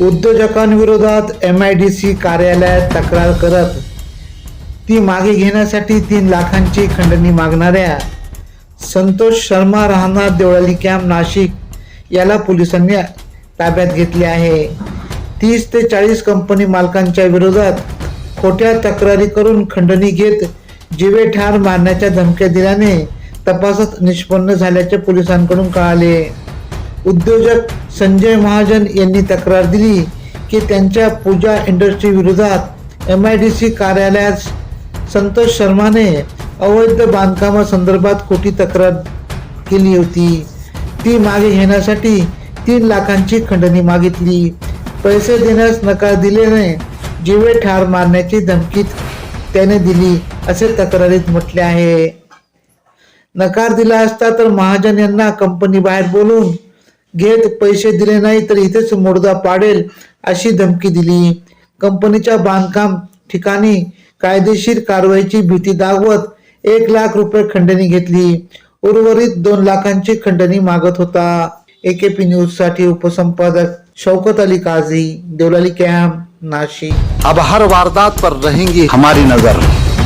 उद्योजकांविरोधात M I D C कार्यालयात तक्रार करत ती मागे घेण्यासाठी तीन लाखांची खंडणी मागणाऱ्या संतोष शर्मा राहणार देवळाली कॅम्प नाशिक याला पोलिसांनी ताब्यात घेतले आहे. तीस ते चाळीस कंपनी मालकांच्या विरोधात खोट्या तक्रारी करून खंडणी घेत जीवे ठार मारण्याच्या धमक्या दिल्याने तपासात निष्पन्न झाल्याचे पोलिसांकडून कळाले. उद्योजक संजय महाजन यांनी तक्रार दिली की त्यांच्या पूजा इंडस्ट्री विरोधात एम आय डी सी कार्यालयात संतोष शर्माने अवैध बांधकामासंदर्भात खोटी तक्रार केली होती. ती मागे घेण्यासाठी तीन लाखांची खंडणी मागितली. पैसे देण्यास नकार दिल्याने जीवे ठार मारण्याची धमकी त्याने दिली असे तक्रारीत म्हटले आहे. नकार दिला असता तर महाजन यांना कंपनी बाहेर बोलून घेत पैसे दिले नाही तर इथेच मोडदा पाडेल अशी धमकी दिली. कंपनीच्या बांधकाम ठिकाणी कायदेशीर कारवाईची भीती दाखवत एक लाख रुपये खंडणी घेतली. उर्वरित दोन लाखांची खंडणी मागत होता. एकेपी न्यूजसाठी उपसंपादक शौकत अली काझी देवलाली कॅम्प नाशिक. अब हर वारदात पर रहेंगी हमारी नजर।